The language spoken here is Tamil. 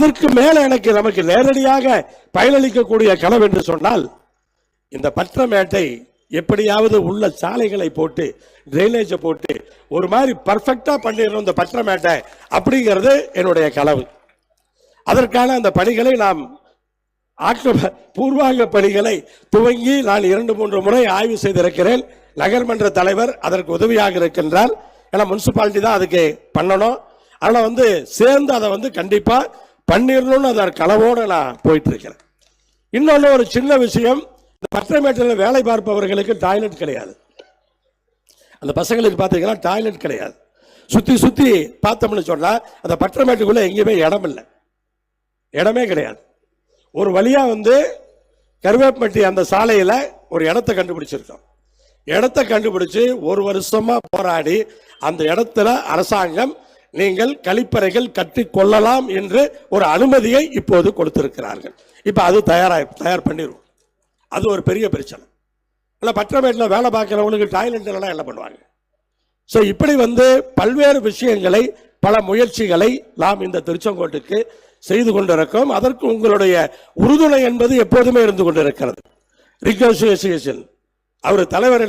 அதற்கு மேல எனக்கு நமக்கு நேரடியாக பயனளிக்கக்கூடிய கனவு என்று சொன்னால் இந்த பற்றமேட்டை எப்படியாவது உள்ள சாலைகளை போட்டு ட்ரைனேஜை போட்டு ஒரு மாதிரி பர்ஃபெக்டா பண்ணிடணும் இந்த பற்றமேட்டை அப்படிங்கிறது என்னுடைய கனவு. அதற்கான அந்த பணிகளை நாம் ஆக்க பூர்வாங்க பணிகளை துவங்கி நான் இரண்டு மூன்று முறை ஆய்வு செய்திருக்கிறேன். நகர்மன்ற தலைவர் அதற்கு உதவியாக இருக்கின்றார். ஏன்னா முனிசிபாலிட்டி தான் அதுக்கு பண்ணணும். ஆனால் வந்து சேர்ந்து அதை வந்து கண்டிப்பாக பண்ணிடணும்னு அதை கனவோடு நான் போயிட்டுருக்கிறேன். இன்னொன்று ஒரு சின்ன விஷயம் இந்த பத்திரமேட்டில் வேலை பார்ப்பவர்களுக்கு டாய்லெட் கிடையாது. அந்த பசங்களுக்கு பார்த்தீங்கன்னா டாய்லெட் கிடையாது. சுற்றி சுற்றி பார்த்தோம்னு சொன்னால் அந்த பட்டமேட்டுக்குள்ளே எங்கேயுமே இடம் இல்லை. இடமே கிடையாது. ஒரு வழியாக வந்து கருவேப்பட்டி அந்த சாலையில் ஒரு இடத்த கண்டுபிடிச்சிருக்கோம். இடத்த கண்டுபிடிச்சு ஒரு வருஷமாக போராடி அந்த இடத்துல அரசாங்கம் நீங்கள் கழிப்பறைகள் கட்டி கொள்ளலாம் என்று ஒரு அனுமதியை இப்போது கொடுத்திருக்கிறார்கள். இப்ப அது தயாரா தயார் பண்ணிடுவோம் அது ஒரு பெரிய பிரச்சனை. இல்லை பற்றமேட்டில் வேலை பார்க்குறவங்களுக்கு டாய்லெட் இல்லைன்னா என்ன பண்ணுவாங்க? ஸோ இப்படி வந்து பல்வேறு விஷயங்களை பல முயற்சிகளை நாம் இந்த திருச்செங்கோட்டுக்கு செய்து கொண்டிருக்கோம் அதற்கு உங்களுடைய உறுதுணை என்பது எப்போதுமே இருந்து கொண்டிருக்கிறது. ரிகோசியேஷன் அவர் தலைவர்